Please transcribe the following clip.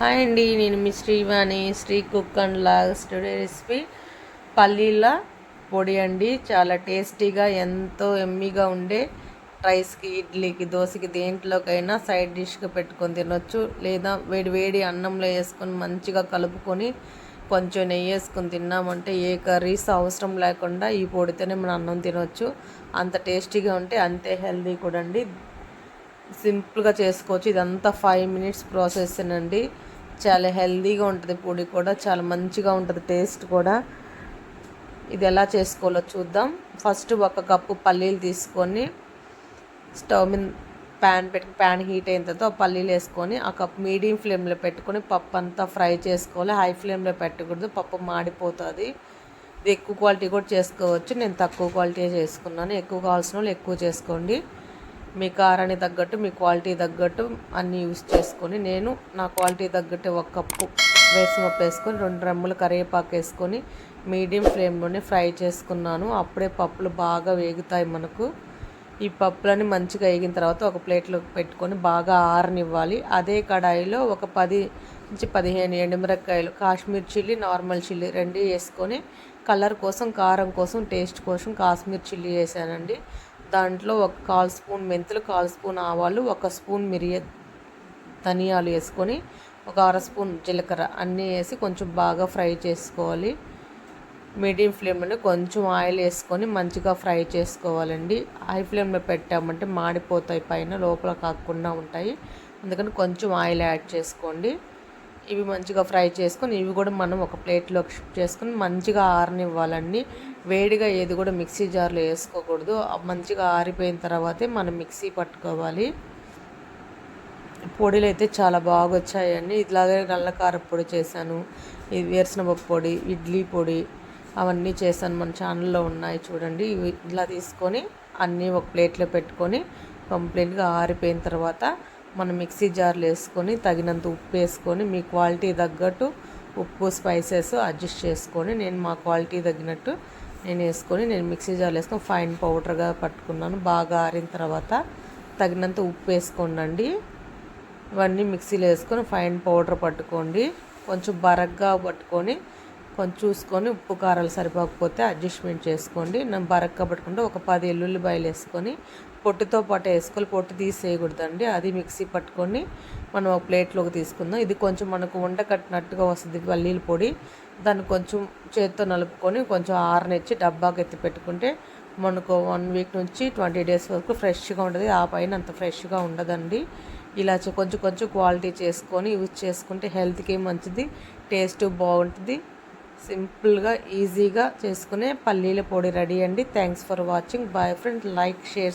Hi అండి నేను మీ Srivani Sri cook and logs today recipe. పల్లీల పొడి అండి చాలా టేస్టీగా ఎంతో ఎమ్మీగా ఉండే రైస్కి ఇడ్లీకి దోశకి దేంట్లోకైనా సైడ్ డిష్గా పెట్టుకొని తినొచ్చు. లేదా వేడి వేడి అన్నంలో వేసుకొని మంచిగా కలుపుకొని కొంచెం నెయ్యి వేసుకొని తిన్నామంటే ఏ కర్రీస్ అవసరం లేకుండా ఈ పొడితోనే మనం అన్నం తినొచ్చు. అంత టేస్టీగా ఉంటే అంతే హెల్దీ కూడా అండి. సింపుల్గా చేసుకోవచ్చు. ఇదంతా ఫైవ్ మినిట్స్ ప్రాసెస్ అండి. చాలా హెల్దీగా ఉంటుంది పొడి కూడా. చాలా మంచిగా ఉంటుంది టేస్ట్ కూడా. ఇది ఎలా చేసుకోవాలో చూద్దాం. ఫస్ట్ ఒక కప్పు పల్లీలు తీసుకొని స్టవ్ మీద ప్యాన్ పెట్టి ప్యాన్ హీట్ అయిన తర్వాత పల్లీలు వేసుకొని ఆ కప్ మీడియం ఫ్లేమ్లో పెట్టుకొని పప్పు అంతా ఫ్రై చేసుకోవాలి. హై ఫ్లేమ్లో పెట్టకూడదు. పప్పు మాడిపోతుంది. ఇది ఎక్కువ క్వాలిటీ కూడా చేసుకోవచ్చు. నేను తక్కువ క్వాలిటీ చేసుకున్నాను. ఎక్కువ కావాల్సిన వాళ్ళు ఎక్కువ చేసుకోండి. మీ కారాన్ని తగ్గట్టు మీ క్వాలిటీ తగ్గట్టు అన్నీ యూస్ చేసుకొని నేను నా క్వాలిటీ తగ్గట్టు ఒక కప్పు వేసినప్పు వేసుకొని రెండు రెమ్మలు కరివేపాకు వేసుకొని మీడియం ఫ్లేమ్లోనే ఫ్రై చేసుకున్నాను. అప్పుడే పప్పులు బాగా వేగుతాయి మనకు. ఈ పప్పులని మంచిగా వేగిన తర్వాత ఒక ప్లేట్లో పెట్టుకొని బాగా ఆరనివ్వాలి. అదే కడాయిలో ఒక పది నుంచి పదిహేను ఎండుమిరకాయలు కాశ్మీర్ చిల్లీ నార్మల్ చిల్లీ రెండు వేసుకొని కలర్ కోసం కారం కోసం టేస్ట్ కోసం కాశ్మీర్ చిల్లీ వేసానండి. దాంట్లో ఒక కాల్ స్పూన్ మెంతులు కాల్ స్పూన్ ఆవాలు ఒక స్పూన్ మిరియ ధనియాలు వేసుకొని ఒక అర స్పూన్ జీలకర్ర అన్నీ వేసి కొంచెం బాగా ఫ్రై చేసుకోవాలి. మీడియం ఫ్లేమ్లో కొంచెం ఆయిల్ వేసుకొని మంచిగా ఫ్రై చేసుకోవాలండి. హై ఫ్లేమ్లో పెట్టామంటే మాడిపోతాయి పైన లోపల కాకుండా ఉంటాయి. అందుకని కొంచెం ఆయిల్ యాడ్ చేసుకోండి. ఇవి మంచిగా ఫ్రై చేసుకొని ఇవి కూడా మనం ఒక ప్లేట్లోకి షిఫ్ట్ చేసుకొని మంచిగా ఆరనివ్వాలండి. వేడిగా ఏది కూడా మిక్సీ జార్లో వేసుకోకూడదు. మంచిగా ఆరిపోయిన తర్వాతే మనం మిక్సీ పట్టుకోవాలి. పొడిలు అయితే చాలా బాగా వచ్చాయండి ఇట్లాగే నల్లకార పొడి చేశాను. ఇది వేరుశనగపప్పు పొడి ఇడ్లీ పొడి అవన్నీ చేశాను. మన ఛానల్లో ఉన్నాయి చూడండి. ఇవి ఇట్లా తీసుకొని అన్నీ ఒక ప్లేట్లో పెట్టుకొని కంప్లీట్గా ఆరిపోయిన తర్వాత మనం మిక్సీ జార్లు వేసుకొని తగినంత ఉప్పు వేసుకొని మీ క్వాలిటీ తగ్గట్టు ఉప్పు స్పైసెస్ అడ్జస్ట్ చేసుకొని నేను మా క్వాలిటీ తగినట్టు నేను వేసుకొని నేను మిక్సీ జార్లు వేసుకొని ఫైన్ పౌడర్గా పట్టుకున్నాను. బాగా ఆరిన తర్వాత తగినంత ఉప్పు వేసుకోండి ఇవన్నీ మిక్సీలో వేసుకొని ఫైన్ పౌడర్ పట్టుకోండి. కొంచెం బరగ్గా పట్టుకొని కొంచెం చూసుకొని ఉప్పు కారాలు సరిపోకపోతే అడ్జస్ట్మెంట్ చేసుకోండి. నేను బరగ్గా పట్టుకుంటే ఒక పది ఎల్లుల్లిపాయలు వేసుకొని పొట్టుతో పాటు వేసుకొని పొట్టు తీసేయకూడదండి. అది మిక్సీ పట్టుకొని మనం ఒక ప్లేట్లోకి తీసుకుందాం. ఇది కొంచెం మనకు వంట కట్టినట్టుగా వస్తుంది. పల్లీల పొడి. దాన్ని కొంచెం చేతితో నలుపుకొని కొంచెం ఆరనిచ్చి డబ్బాకి ఎత్తి పెట్టుకుంటే మనకు వన్ వీక్ నుంచి ట్వంటీ డేస్ వరకు ఫ్రెష్గా ఉంటుంది. ఆ పైన అంత ఫ్రెష్గా ఉండదండి. ఇలా కొంచెం కొంచెం క్వాలిటీ చేసుకొని యూజ్ చేసుకుంటే హెల్త్కి మంచిది టేస్ట్ బాగుంటుంది. సింపుల్గా ఈజీగా చేసుకునే పల్లీల పొడి రెడీ అండి. Thanks for watching. Bye friend like share